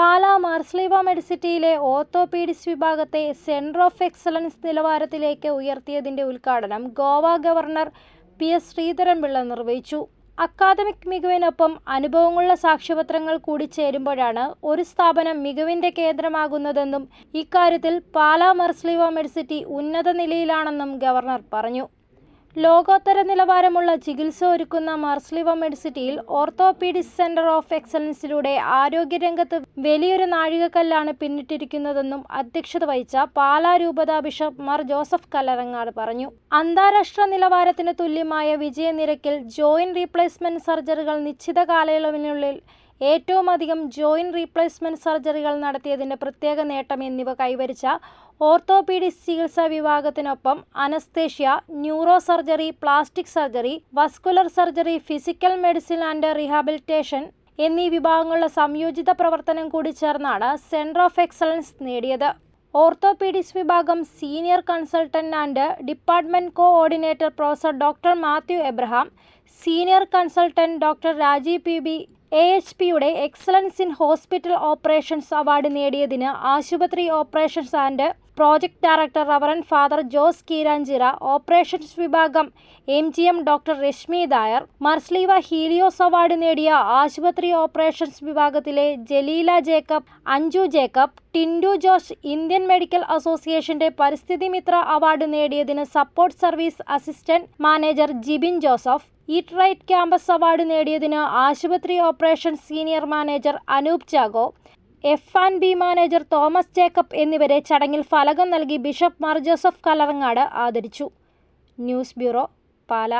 പാലാ മാർസ്ലീവ മെഡിസിറ്റിയിലെ ഓർത്തോപീഡിക്സ് വിഭാഗത്തെ centre of excellence നിലവാരത്തിലേക്ക് ഉയർത്തിയതിന്റെ ഉദ്ഘാടനം Goa governor P S Sreedharan Pillai നിർവഹിച്ചു. അക്കാദമിക് മികവിനൊപ്പം അനുഭവങ്ങളുള്ള സാക്ഷ്യപത്രങ്ങൾ കൂടി ചേരുമ്പോഴാണ് ഒരു സ്ഥാപനം മികവിന്റെ കേന്ദ്രമാകുന്നതെന്നും ഇക്കാര്യത്തിൽ പാലാ മർസ്ലീവ മെഡിസിറ്റി ഉന്നത നിലയിലാണെന്നും ഗവർണർ പറഞ്ഞു. ലോകോത്തര നിലവാരമുള്ള ചികിത്സ ഒരുക്കുന്ന മാർസ്ലിവ മെഡിസിറ്റിയിൽ ഓർത്തോപീഡിക് സെന്റർ ഓഫ് എക്സലൻസിലൂടെ ആരോഗ്യരംഗത്ത് വലിയൊരു നാഴികക്കല്ലാണ് പിന്നിട്ടിരിക്കുന്നതെന്നും അധ്യക്ഷത വഹിച്ച പാലാ രൂപതാ ബിഷപ്പ് മാർ ജോസഫ് കല്ലറങ്ങാട് പറഞ്ഞു. അന്താരാഷ്ട്ര നിലവാരത്തിന് തുല്യമായ വിജയനിരക്കിൽ ജോയിന്റ് റീപ്ലേസ്മെന്റ് സർജറികൾ നിശ്ചിത കാലയളവിനുള്ളിൽ ഏറ്റവും അധികം റീപ്ലേസ്മെന്റ് റീപ്ലേസ്മെന്റ് സർജറികൾ നടത്തിയതിന്റെ പ്രത്യേക നേട്ടം എന്നിവ കൈവരിച്ച ഓർത്തോപീഡിക്സ് ചികിത്സാ വിഭാഗത്തിനൊപ്പം anaesthesia neuro surgery plastic surgery vascular surgery physical medicine and rehabilitation എന്നീ വിഭാഗങ്ങളുടെ സംയോജിത പ്രവർത്തനം കൂടി ചേർന്നാണ് സെന്റർ ഓഫ് എക്സലൻസ് നേടിയത്. ഓർത്തോപീഡിക്സ് വിഭാഗം senior consultant and department coordinator professor doctor Mathew Abraham senior consultant doctor Rajeev P B A H പിയുടെ excellence in hospital operations award നേടിയതിന് ആശുപത്രി operations and project director reverend father Jose Keeranchira operations വിഭാഗം M G M doctor Reshmi ദായർ മർസ്ലീവ Helios award നേടിയ ആശുപത്രി operations വിഭാഗത്തിലെ Jaleela Jacob Anju Jacob Tindu Jose Indian medical അസോസിയേഷന്റെ പരിസ്ഥിതി Mitra award നേടിയതിന് support service assistant manager Jibin Joseph eat right campus award നേടിയതിന് ആശുപത്രി operation senior manager Anoop Chacko F and B manager Thomas Jacob എന്നിവരെ ചടങ്ങിൽ ഫലകം നൽകി ബിഷപ്പ് മാർ ജോസഫ് കലറങ്ങാട് ആദരിച്ചു. News bureau Pala.